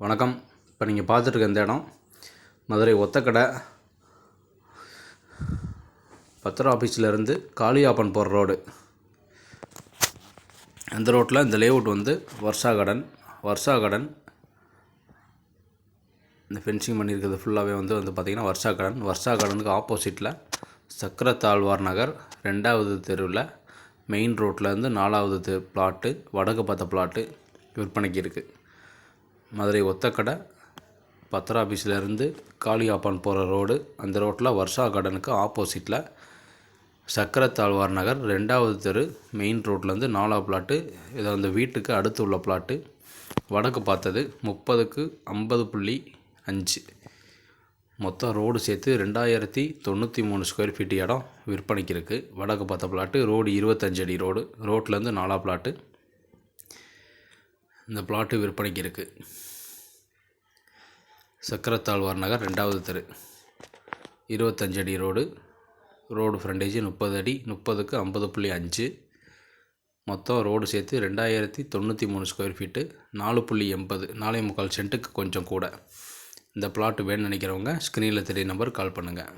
வணக்கம். இப்போ நீங்கள் பார்த்துட்ருக்க இந்த இடம் மதுரை ஒத்தக்கடை. பத்திர ஆஃபீஸ்லேருந்து காளியாப்பன் போகிற ரோடு அந்த ரோட்டில் இந்த லேஅவுட் வந்து வர்ஷா கடன் வர்ஷா கடன் இந்த ஃபென்சிங் பண்ணியிருக்கிறது ஃபுல்லாகவே வந்து வந்து பார்த்திங்கன்னா வர்ஷா கடன் வர்ஷா கடனுக்கு ஆப்போசிட்டில் சக்கரத்தாழ்வார் நகர் ரெண்டாவது தெருவில் மெயின் ரோட்லேருந்து நாலாவது தெ பிளாட்டு வடக்கு பார்த்த பிளாட்டு விற்பனைக்கு இருக்குது மதுரை ஒத்தக்கடை பத்திர ஆஃபீஸ்லேருந்து காளியாப்பான் போகிற ரோடு அந்த ரோட்டில் வர்ஷா கார்டனுக்கு ஆப்போசிட்டில் சக்கரத்தாழ்வார் நகர் ரெண்டாவது தெரு மெயின் ரோட்லேருந்து நாலாவது பிளாட்டு இதை அந்த வீட்டுக்கு அடுத்து உள்ள பிளாட்டு வடக்கு பார்த்தது முப்பதுக்கு ஐம்பது புள்ளி அஞ்சு. மொத்தம் ரோடு சேர்த்து ரெண்டாயிரத்தி தொண்ணூற்றி மூணு ஸ்கொயர் ஃபீட் இடம் விற்பனைக்கு இருக்குது வடக்கு பார்த்த பிளாட்டு ரோடு இருபத்தஞ்சடி அடி ரோடு ரோட்லேருந்து நாலா பிளாட்டு இந்த பிளாட்டு விற்பனைக்கு இருக்குது சக்கரத்தாழ்வார் நகர் ரெண்டாவது தெரு. இருபத்தஞ்சு அடி ரோடு. ரோடு ஃப்ரண்டேஜ் முப்பது அடி முப்பதுக்கு ஐம்பது புள்ளி அஞ்சு. மொத்தம் ரோடு சேர்த்து ரெண்டாயிரத்தி தொண்ணூற்றி மூணு ஸ்கொயர் ஃபீட்டு நாலு புள்ளி எண்பது நாலே முக்கால் சென்ட்டுக்கு கொஞ்சம் கூட. இந்த பிளாட் வேணும்னு நினைக்கிறவங்க ஸ்க்ரீனில் தெரிய நம்பர் கால் பண்ணுங்கள்